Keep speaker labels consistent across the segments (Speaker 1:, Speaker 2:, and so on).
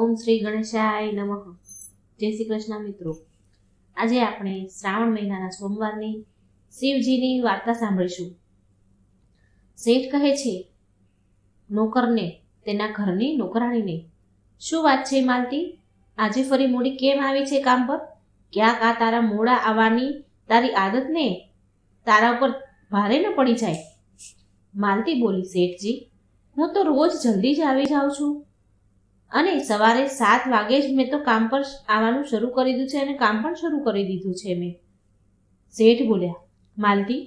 Speaker 1: ઓમ શ્રી ગણેશાય નમઃ. જય શ્રી કૃષ્ણ મિત્રો. આજે આપણે શ્રાવણ મહિનાના સોમવારની શિવજીની વાર્તા સાંભળીશું. શેઠ કહે છે, નોકરને, તેના ઘરની નોકરાણીને શું વાત છે માલતી? આજે ફરી મોડી કેમ આવી છે કામ પર? ક્યાંક આ તારા મોડા આવવાની તારી આદતને? તારા ઉપર ભારે ન પડી જાય. માલતી બોલી, શેઠજી, હું તો રોજ જલ્દી જ આવી જાઉં છું. અને સવારે સાત વાગે જ મેં તો કામ પર આવવાનું શરૂ કરી દીધું છે અને કામ પણ શરૂ કરી દીધું છે મેં. શેઠ બોલ્યા, માલતી,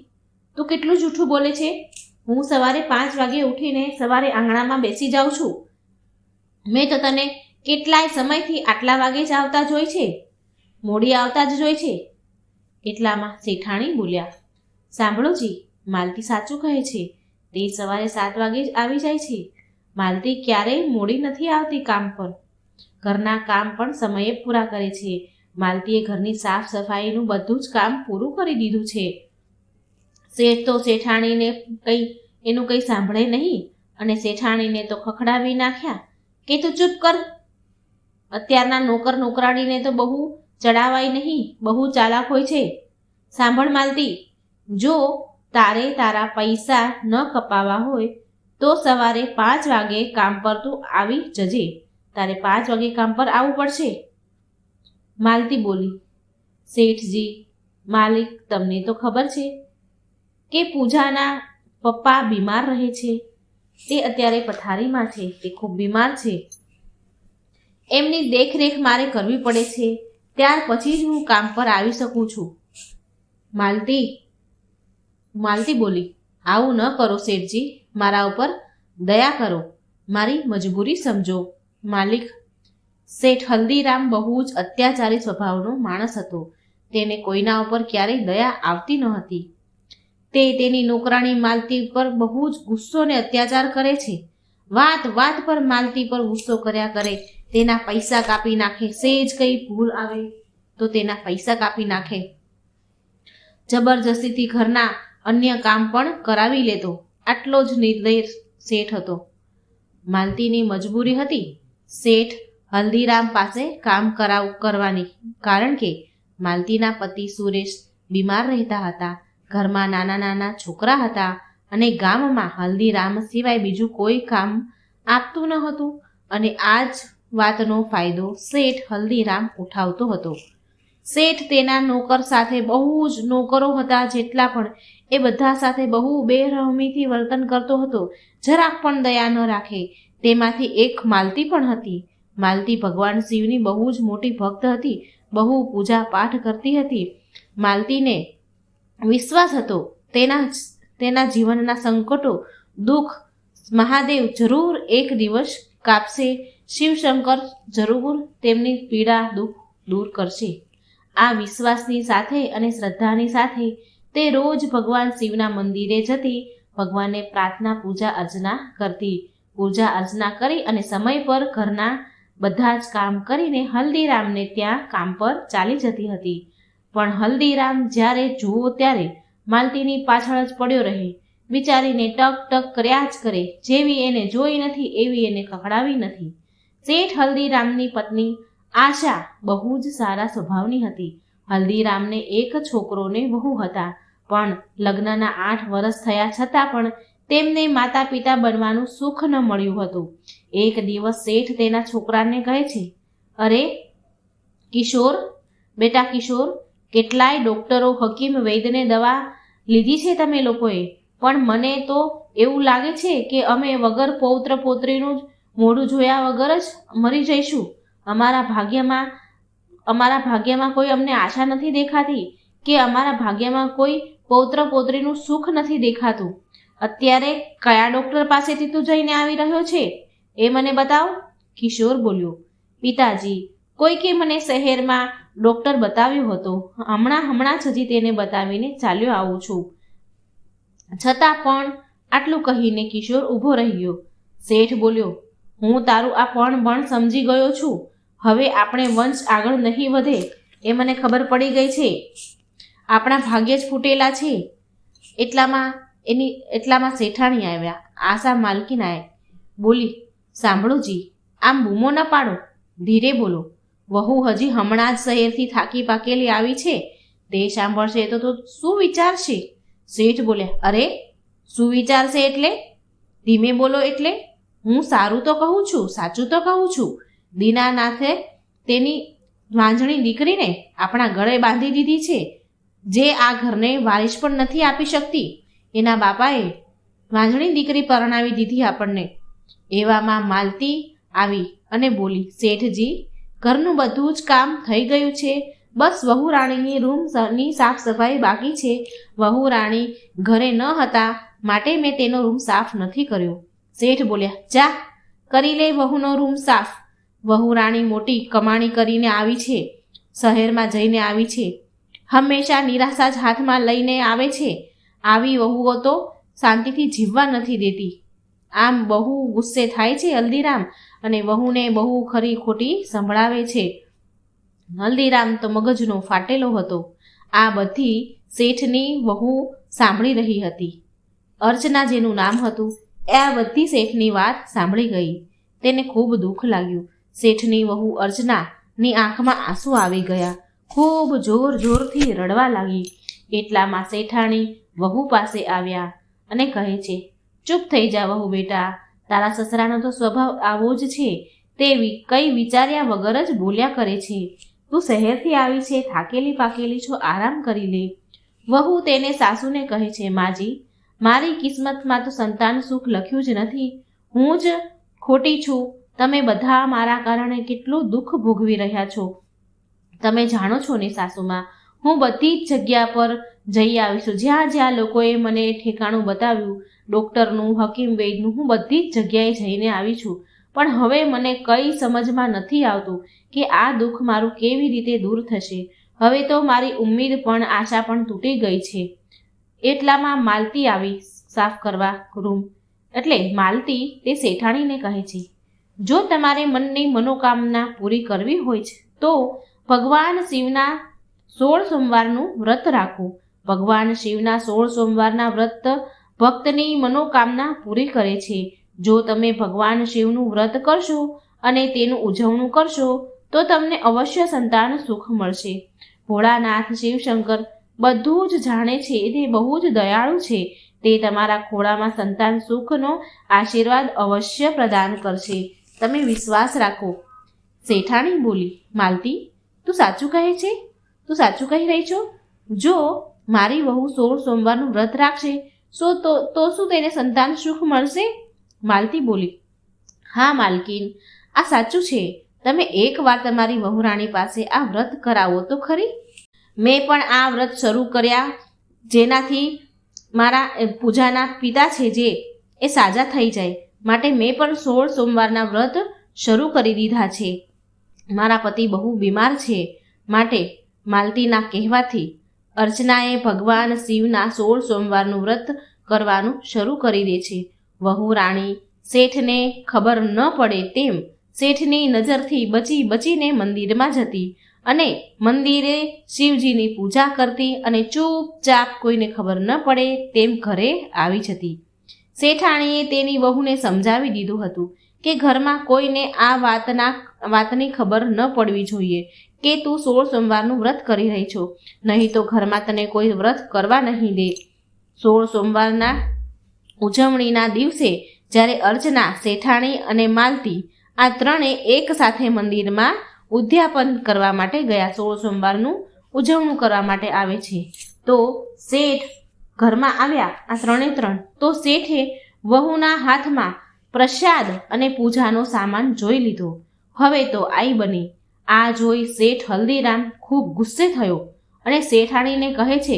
Speaker 1: તું કેટલું જૂઠું બોલે છે? હું સવારે પાંચ વાગે ઉઠીને સવારે આંગણામાં બેસી જાઉં છું. મેં તો તને કેટલાય સમયથી આટલા વાગે જ આવતા જોઈ છે. મોડી આવતા જ જોઈ છે. એટલામાં શેઠાણી બોલ્યા, સાંભળો જી, માલતી સાચું કહે છે. તે સવારે સાત વાગે જ આવી જાય છે. માલતી ક્યારેય મોડી નથી આવતી કામ પર. ઘરના કામ પણ સમયે પૂરા કરે છે. માલતીએ ઘરની સાફ સફાઈનું બધું જ કામ પૂરું કરી દીધું છે. શેઠ તો શેઠાણીને કંઈ, એનું કંઈ સાંભળે નહીં અને શેઠાણીને તો ખખડાવી નાખ્યા. કે તું ચૂપ કર. અત્યારના નોકર નોકરાણીને તો બહુ ચડાવાય નહીં, બહુ ચાલાક હોય છે. સાંભળ માલતી, જો તારે તારા પૈસા ન કપાવા હોય તો સવારે પાંચ વાગે કામ પર તું આવી જજે. તારે પાંચ વાગે કામ પર આવવું પડશે? માલતી બોલી, શેઠજી, માલિક, તમને તો ખબર છે કે પૂજાના પપ્પા બીમાર રહે છે. તે અત્યારે પથારીમાં છે. તે ખૂબ બીમાર છે. એમની દેખરેખ મારે કરવી પડે છે. ત્યાર પછી જ હું કામ પર આવી શકું છું. માલતી માલતી બોલી, આવું ન કરો શેઠજી. મારા ઉપર દયા કરો. મારી મજબૂરી સમજો. માલિક, શેઠ હલ્દીરામ બહુ જ અત્યાચારી સ્વભાવનો માણસ હતો. તેને કોઈના ઉપર ક્યારેય દયા આવતી ન હતી. તે તેની નોકરાણી માલતી પર બહુ જ ગુસ્સો ને અત્યાચાર કરે છે. વાત વાત પર માલતી પર ગુસ્સો કર્યા કરે. તેના પૈસા કાપી નાખે. સેજ કઈ ભૂલ આવે તો તેના પૈસા કાપી નાખે. જબરજસ્તીથી ઘરના અન્ય કામ પણ કરાવી લેતો. આટલો જ નિર્દય શેઠ હતો. માલતીની મજબૂરી હતી. શેઠ હલ્દીરામ પાસે કામ કરાવ, કરવાની, કારણ કે માલતીના પતિ સુરેશ બીમાર રહેતા હતા. ઘરમાં નાના નાના છોકરા હતા અને ગામમાં હલ્દીરામ સિવાય બીજું કોઈ કામ આપતું ન હતું અને આ જ વાતનો ફાયદો શેઠ હલ્દીરામ ઉઠાવતો હતો. શેઠ તેના નોકર સાથે બહુ જ નોકરો હતા જેટલા પણ એ બધા સાથે બહુ બેરહમીથી વર્તન કરતો હતો. જરાક પણ દયા ન રાખે. તેમાંથી એક માલતી પણ હતી. માલતી ભગવાન શિવની બહુ જ મોટી ભક્ત હતી. બહુ પૂજા પાઠ કરતી હતી. માલતીને વિશ્વાસ હતો. તેના તેના જીવનના સંકટો, દુઃખ મહાદેવ જરૂર એક દિવસ કાપશે. શિવશંકર જરૂર તેમની પીડા દુઃખ દૂર કરશે. આ વિશ્વાસની સાથે અને શ્રદ્ધાની સાથે તે રોજ ભગવાન શિવના મંદિરે જતી ભગવાનને પ્રાર્થના, પૂજા, અર્ચના કરતી. પૂજા, અર્ચના કરી અને સમય પર ઘરના બધા જ કામ કરીને હલ્દીરામને ત્યાં કામ પર ચાલી જતી હતી. પણ હલ્દીરામ જ્યારે જુઓ ત્યારે માલતીની પાછળ જ પડ્યો રહે. વિચારીને ટક ટક કર્યા જ કરે. જેવી એને જોઈ નથી, એવી એને કકડાવી નથી. શેઠ હલ્દીરામની પત્ની આશા બહુ જ સારા સ્વભાવની હતી. હલ્દીરામને એક છોકરોને વહુ હતા, પણ લગ્નના આઠ વર્ષ થયા છતાં પણ તેમને માતા પિતા બનવાનું સુખ ન મળ્યું હતું. એક દિવસ શેઠ તેના છોકરાને કહે છે, અરે, કિશોર, બેટા કિશોર, કેટલાય ડોક્ટરો હકીમ વૈદ્યને દવા લીધી છે તમે લોકોએ, પણ મને તો એવું લાગે છે કે અમે વગર પૌત્ર પૌત્રીનું મોઢું જોયા વગર જ મરી જઈશું. અમારા ભાગ્યમાં અમારા ભાગ્યમાં કોઈ અમને આશા નથી દેખાતી કે અમારા ભાગ્યમાં કોઈ પૌત્ર પૌત્રીનું સુખ નથી દેખાતું. અત્યારે કયા ડૉક્ટર પાસેથી તું જઈને આવી રહ્યો છે? એ મને બતાવ. કિશોર બોલ્યો, પિતાજી, કોઈકે મને શહેરમાં ડૉક્ટર બતાવ્યો હતો. હમણાં હમણાં જ હજી તેને બતાવીને ચાલ્યો આવું છું. છતાં પણ આટલું કહીને કિશોર ઊભો રહ્યો. શેઠ બોલ્યો, હું તારું આ પણ પણ સમજી ગયો છું. હવે આપણે વંશ આગળ નહીં વધે એ મને ખબર પડી ગઈ છે. આપણા ભાગ્ય જ ફૂટેલા છે. એટલામાં એની, એટલામાં શેઠાણી આવ્યા. આશા માલકીનાએ બોલી સાંભળો જી આમ બૂમો ન પાડો. ધીરે બોલો. વહુ હજી હમણાં જ શહેરથી થાકી પાકેલી આવી છે. તે સાંભળશે તો તો શું વિચારશે? શેઠ બોલ્યા, અરે, શું વિચારશે એટલે? ધીમે બોલો એટલે? હું સારું તો કહું છું, સાચું તો કહું છું. દીનાનાથે તેની વાંજણી દીકરીને આપણા ગળે બાંધી દીધી છે. જે આ ઘરને વારિશ પણ નથી આપી શકતી. એના બાપાએ વાંજણી દીકરી પરણાવી દીધી આપણને. એવામાં માલતી આવી અને બોલી, શેઠજી, ઘરનું બધું જ કામ થઈ ગયું છે. બસ વહુ રાણીની રૂમની સાફ સફાઈ બાકી છે. વહુ રાણી ઘરે ન હતા માટે મેં તેનો રૂમ સાફ નથી કર્યો. શેઠ બોલ્યા, જા, કરી લે વહુનો રૂમ સાફ. વહુ રાણી મોટી કમાણી કરીને આવી છે, શહેરમાં જઈને આવી છે. હંમેશા નિરાશા જ હાથમાં લઈને આવે છે. આવી વહુઓ તો શાંતિથી જીવવા નથી દેતી. આમ બહુ ગુસ્સે થાય છે હલ્દીરામ અને વહુને બહુ ખરી ખોટી સંભળાવે છે. હલ્દીરામ તો મગજનો ફાટેલો હતો. આ બધી શેઠની વહુ સાંભળી રહી હતી. અર્ચના જેનું નામ હતું, એ આ બધી શેઠની વાત સાંભળી ગઈ. તેને ખૂબ દુઃખ લાગ્યું. શેઠની વહુ અર્ચનાની આંખમાં આંસુ આવી ગયા. ખૂબ જોર જોરથી રડવા લાગી. એટલામાં શેઠાણી વહુ પાસે આવ્યા અને કહે છે, ચૂપ થઈ જા વહુ બેટા. તારા સસરાનો તો સ્વભાવ આવો જ છે. તે વિ- કંઈ વિચાર્યા વગર જ બોલ્યા કરે છે. તું શહેરથી આવી છે, થાકેલી પાકેલી છો, આરામ કરી લે. વહુ તેને સાસુને કહે છે, માજી, મારી કિસ્મતમાં તો સંતાન સુખ લખ્યું જ નથી. હું જ ખોટી છું. તમે બધા મારા કારણે કેટલું દુઃખ ભોગવી રહ્યા છો. તમે જાણો છો ને સાસુમાં, હું બધી જ જગ્યા પર જઈ આવી છું. જ્યાં જ્યાં લોકોએ મને ઠેકાણું બતાવ્યું, ડૉક્ટરનું, હકીમ વૈદનું હું બધી જ જગ્યાએ જઈને આવી છું. પણ હવે મને કંઈ સમજમાં નથી આવતું કે આ દુઃખ મારું કેવી રીતે દૂર થશે. હવે તો મારી ઉમ્મીદ પણ, આશા પણ તૂટી ગઈ છે. એટલામાં માલતી આવી, સાફ કરવા, રૂમ. એટલે માલતી તે શેઠાણીને કહે છે. જો તમારે મનની મનોકામના પૂરી કરવી હોય છે, તો ભગવાન શિવના સોળ સોમવારનું વ્રત રાખો. ભગવાન શિવના સોળ સોમવારના વ્રત ભક્તની મનોકામના પૂરી કરે છે. જો તમે ભગવાન શિવનું વ્રત કરશો અને તેનું ઉજવણું કરશો, તો તમને અવશ્ય સંતાન સુખ મળશે. ભોળાનાથ શિવશંકર બધું જ જાણે છે, તે બહુ જ દયાળુ છે. તે તમારા ખોળામાં સંતાન સુખનો આશીર્વાદ અવશ્ય પ્રદાન કરશે. તમે વિશ્વાસ રાખો. શેઠાણી બોલી, માલતી, તું સાચું કહે છે? તું સાચું કહી રહી છો? જો મારી વહુ સોળ સોમવારનું વ્રત રાખશે, સો તો તો શું તેને સંતાન સુખ મળશે? માલતી બોલી, હા, માલકીન, આ સાચું છે. તમે એકવાર તમારી વહુરાણી પાસે આ વ્રત કરાવો તો ખરી? મેં પણ આ વ્રત શરૂ કર્યા, જેનાથી મારા પૂજાના પિતા છે જે, એ સાજા થઈ જાય. માટે મેં પણ સોળ સોમવારના વ્રત શરૂ કરી દીધા છે. મારા પતિ બહુ બીમાર છે માટે માલતીના કહેવાથી અર્ચનાએ ભગવાન શિવના સોળ સોમવારનું વ્રત કરવાનું શરૂ કરી દે છે. વહુ, રાણી, શેઠને ખબર ન પડે તેમ શેઠની નજરથી બચી બચીને મંદિરમાં જતી અને મંદિરે શિવજીની પૂજા કરતી અને ચૂપચાપ કોઈને ખબર ન પડે તેમ ઘરે આવી જતી. શેઠાણીએ તેની વહુને સમજાવી દીધું હતું કે ઘરમાં કોઈને આ વાતના, વાતની ખબર ન પડવી જોઈએ કે તું સોળ સોમવારનું વ્રત કરી રહી છો. નહીં તો ઘરમાં તને કોઈ વ્રત કરવા નહીં દે. સોળ સોમવારના ઉજવણીના દિવસે જ્યારે અર્ચના, શેઠાણી અને માલતી આ ત્રણે એક સાથે મંદિરમાં ઉદ્યાપન કરવા માટે ગયા, સોળ સોમવારનું ઉજવણું કરવા માટે આવે છે. તો શેઠ ઘરમાં આવ્યા આ ત્રણે ત્રણ, તો શેઠે વહુના હાથમાં પ્રસાદ અને પૂજાનો સામાન જોઈ લીધો. હવે તો આઈ બની. આ જોઈ શેઠ હલ્દીરામ ખૂબ ગુસ્સે થયો અને શેઠાણીને કહે છે,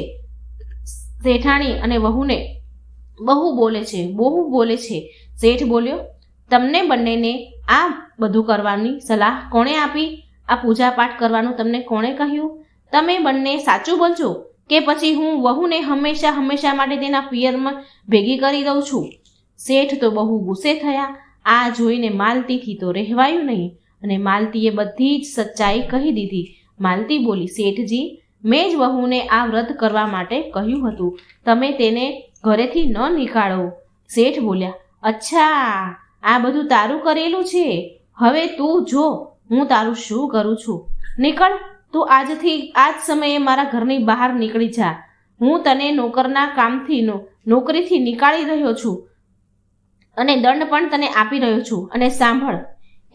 Speaker 1: શેઠાણી અને વહુને બહુ બોલે છે, બહુ બોલે છે. શેઠ બોલ્યો, તમને બંનેને આ બધું કરવાની સલાહ કોણે આપી? આ પૂજા પાઠ કરવાનું તમને કોણે કહ્યું? તમે બંને સાચું બોલજો. કે પછી હું વહુને હંમેશા હંમેશા માટે તેના પિયરમાં ભેગી કરી દઉં છું? શેઠ તો બહુ ગુસ્સે થયા. આ જોઈને માલતીથી તો રહેવાયું નહીં. અને માલતીએ બધી જ સચ્ચાઈ કહી દીધી. માલતી બોલી, શેઠજી, મેં જ વહુને આ વ્રત કરવા માટે કહ્યું હતું. તમે તેને ઘરેથી ન નીકાળો. શેઠ બોલ્યા, અચ્છા, આ બધું તારું કરેલું છે. હવે તું જો, હું તારું શું કરું છું? નીકળ. તું આજથી આ જ સમયે મારા ઘરની બહાર નીકળી જા. હું તને નોકરના કામથી નોકરીથી નીકાળી રહ્યો છું અને દંડ પણ તને આપી રહ્યો છું. અને સાંભળ,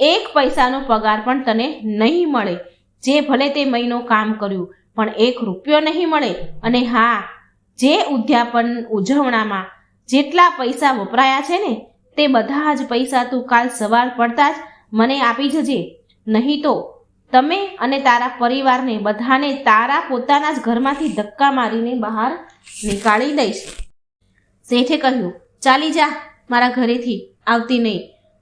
Speaker 1: એક પૈસાનો પગાર પણ તને નહીં મળે. જે ભલે તે મહિનો કામ કર્યું, પણ એક રૂપિયો નહીં મળે. અને હા, જે ઉદ્યાપન ઉજવણામાં જેટલા પૈસા વપરાયા છે ને, તે બધા જ પૈસા તું કાલ સવાર પડતા જ મને આપી જજે. નહીં તો તમે અને તારા પરિવારને બધાને તારા પોતાના જ ઘરમાંથી ધક્કા મારીને બહાર નીકાળી દઈશ. શેઠે કહ્યું, ચાલી જા, મારા ઘરેથી આવતી નહીં.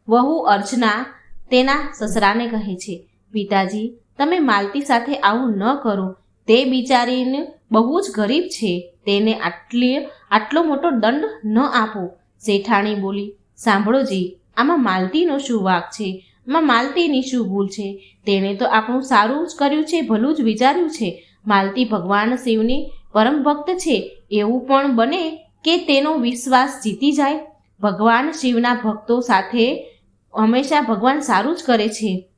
Speaker 1: વહુ અર્ચના તેના સસરાને કહે છે, પિતાજી, તમે માલતી સાથે આવું ન કરો. તે બિચારીને બહુ જ ગરીબ છે. તેને આટલી, આટલો મોટો દંડ ન આપો. શેઠાણી બોલી, સાંભળો જી, આમાં માલતીનો શું વાક છે? આમાં માલતીની શું ભૂલ છે? તેણે તો આપણું સારું જ કર્યું છે, ભલું જ વિચાર્યું છે. માલતી ભગવાન શિવની પરમ ભક્ત છે, એવું પણ બને કે તેનો વિશ્વાસ જીતી જાય. ભગવાન શિવના ભક્તો સાથે હંમેશા ભગવાન સારું જ કરે છે.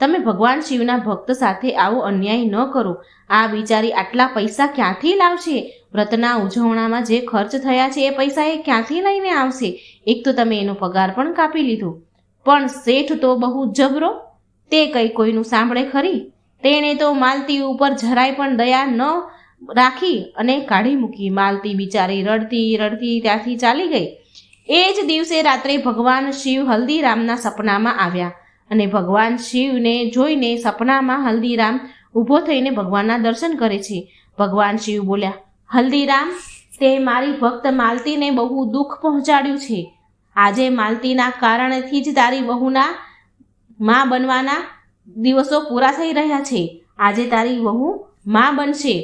Speaker 1: તમે ભગવાન શિવના ભક્ત સાથે આવો અન્યાય ન કરો. આ બિચારી આટલા પૈસા ક્યાંથી લાવશે? વ્રતના ઉજવણામાં જે ખર્ચ થયા છે, એ પૈસા એ ક્યાંથી લઈને આવશે? એક તો તમે એનો પગાર પણ કાપી લીધો. પણ શેઠ તો બહુ જબરો. તે કઈ કોઈનું સાંભળે ખરી? તેણે તો માલતી ઉપર જરાય પણ દયા ન રાખી અને કાઢી મૂકી. માલતી બિચારી રડતી રડતી ત્યાંથી ચાલી ગઈ. એ જ દિવસે રાત્રે ભગવાન શિવ હલ્દીરામના સપનામાં આવ્યા અને ભગવાન શિવને જોઈને સપનામાં હલ્દીરામ ઊભો થઈને ભગવાનના દર્શન કરે છે. ભગવાન શિવ બોલ્યા, હલ્દીરામ, તે મારી ભક્ત માલતીને બહુ દુઃખ પહોંચાડ્યું છે. આજે માલતીના કારણથી જ તારી વહુના માં બનવાના દિવસો પૂરા થઈ રહ્યા છે. આજે તારી વહુ માં બનશે.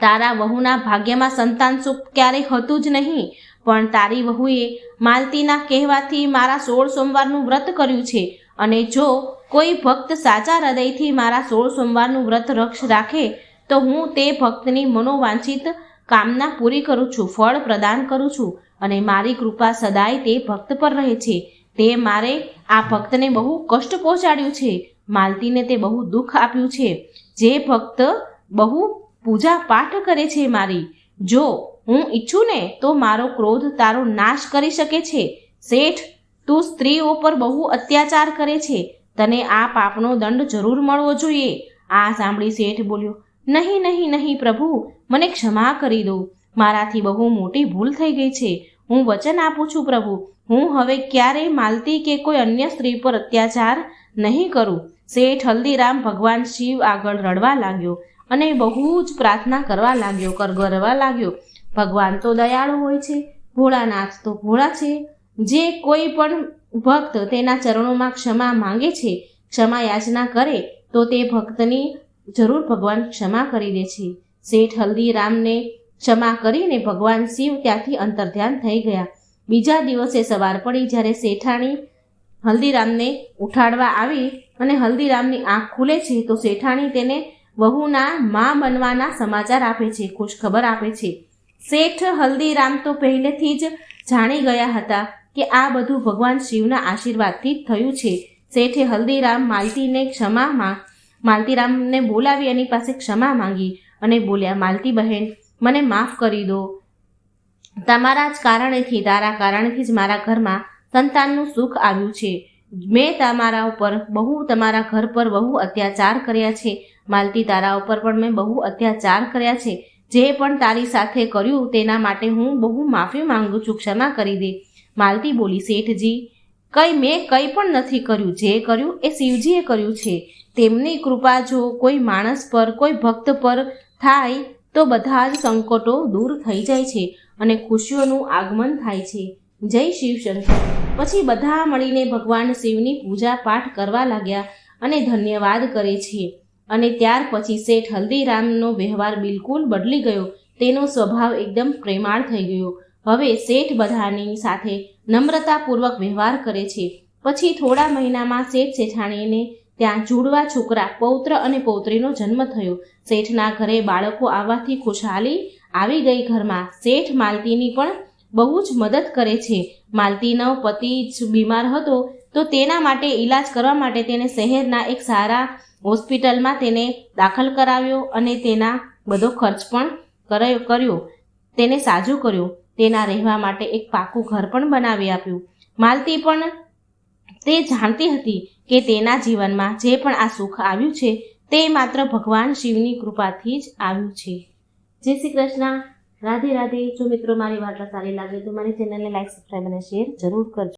Speaker 1: તારા વહુના ભાગ્યમાં સંતાન સુખ ક્યારેય હતું જ નહીં, પણ તારી વહુએ માલતીના કહેવાથી મારા સોળ સોમવારનું વ્રત કર્યું છે. અને જો કોઈ ભક્ત સાચા હૃદયથી મારા સોળ સોમવારનું વ્રત રક્ષ રાખે, તો હું તે ભક્તની મનોવાંછિત કામના પૂરી કરું છું, ફળ પ્રદાન કરું છું. અને મારી કૃપા સદાય તે ભક્ત પર રહે છે. તે મારે આ ભક્તને બહુ કષ્ટ પહોંચાડ્યું છે. માલતીને તે બહુ દુઃખ આપ્યું છે. જે ભક્ત બહુ પૂજા પાઠ કરે છે મારી. જો હું ઈચ્છું ને તો મારો ક્રોધ તારો નાશ કરી શકે છે. શેઠ, તું સ્ત્રીઓ પર બહુ અત્યાચાર કરે છે. તને આ પાપનો દંડ જરૂર મળવો જોઈએ. આ સાંભળી શેઠ બોલ્યો, નહીં નહીં નહીં પ્રભુ, મને ક્ષમા કરી દો. મારાથી બહુ મોટી ભૂલ થઈ ગઈ છે. હું વચન આપું છું પ્રભુ. હું હવે ક્યારેય માલતી કે કોઈ અન્ય સ્ત્રી પર અત્યાચાર નહીં કરું. શેઠ હલ્દીરામ ભગવાન શિવ આગળ રડવા લાગ્યો અને બહુ જ પ્રાર્થના કરવા લાગ્યો, કરગરવા લાગ્યો. ભગવાન તો દયાળુ હોય છે, ભોળાનાથ તો ભોળા છે. જે કોઈ પણ ભક્ત તેના ચરણોમાં ક્ષમા માંગે છે, ક્ષમા યાચના કરે, તો તે ભક્તની જરૂર ભગવાન ક્ષમા કરી દે છે. શેઠ હલ્દીરામને ક્ષમા કરીને ભગવાન શિવ ત્યાંથી અંતર્ધ્યાન થઈ ગયા. બીજા દિવસે સવાર પડી જ્યારે શેઠાણી હલ્દીરામને ઉઠાડવા આવી અને હલ્દીરામની આંખ ખુલે છે, તો શેઠાણી તેને વહુના મા બનવાના સમાચાર આપે છે, ખુશખબર આપે છે. શેઠ હલ્દીરામ તો પહેલેથી જ જાણી ગયા હતા કે આ બધું ભગવાન શિવના આશીર્વાદથી જ થયું છે. શેઠે હલ્દીરામ માલતીને ક્ષમામાં માલતીરામને બોલાવી એની પાસે ક્ષમા માંગી અને બોલ્યા, માલતી બહેન મને માફ કરી દો. તમારા જ કારણેથી, તારા કારણેથી જ મારા ઘરમાં સંતાનનું સુખ આવ્યું છે. મેં તમારા ઉપર બહુ, તમારા ઘર પર બહુ અત્યાચાર કર્યા છે. માલતી, તારા ઉપર પણ મેં બહુ અત્યાચાર કર્યા છે. જે પણ તારી સાથે કર્યું, તેના માટે હું બહુ માફી માંગુ છું. ક્ષમા કરી દે. માલતી બોલી, શેઠજી, કંઈ મેં કંઈ પણ નથી કર્યું. જે કર્યું એ શિવજીએ કર્યું છે. તેમની કૃપા જો કોઈ માણસ પર, કોઈ ભક્ત પર થાય તો બધા જ સંકટો દૂર થઈ જાય છે અને ખુશીઓનું આગમન થાય છે. જય શિવશંકર. પછી બધા મળીને ભગવાન શિવની પૂજા પાઠ કરવા લાગ્યા અને ધન્યવાદ કરે છે. અને ત્યાર પછી શેઠ હલ્દીરામનો વ્યવહાર બિલકુલ બદલી ગયો. તેનો સ્વભાવ એકદમ પ્રેમાળ થઈ ગયો. હવે શેઠ બધાની સાથે નમ્રતાપૂર્વક વ્યવહાર કરે છે. પછી થોડા મહિનામાં શેઠ શેઠાણીને ત્યાં જુડવા છોકરા, પૌત્ર અને પૌત્રીનો જન્મ થયો. શેઠના ઘરે બાળકો આવવાથી ખુશહાલી આવી ગઈ ઘરમાં. શેઠ માલતીની પણ બહુ જ મદદ કરે છે. માલતીનો પતિ જ બીમાર હતો તો તેના માટે ઈલાજ કરવા માટે તેને શહેરના એક સારા હોસ્પિટલમાં તેને દાખલ કરાવ્યો અને તેના બધો ખર્ચ પણ કરાયો, કર્યો. તેને સાજું કર્યો. તેના રહેવા માટે એક પાકું ઘર પણ બનાવી આપ્યું. માલતી પણ તે જાણતી હતી કે તેના જીવનમાં જે પણ આ સુખ આવ્યું છે, તે માત્ર ભગવાન શિવની કૃપાથી જ આવ્યું છે. જય શ્રી કૃષ્ણ. રાધે રાધે. જો મિત્રો મારી વાર્તા સારી લાગે તો મારી ચેનલને લાઈક સબસ્ક્રાઈબ અને શેર જરૂર કરજો.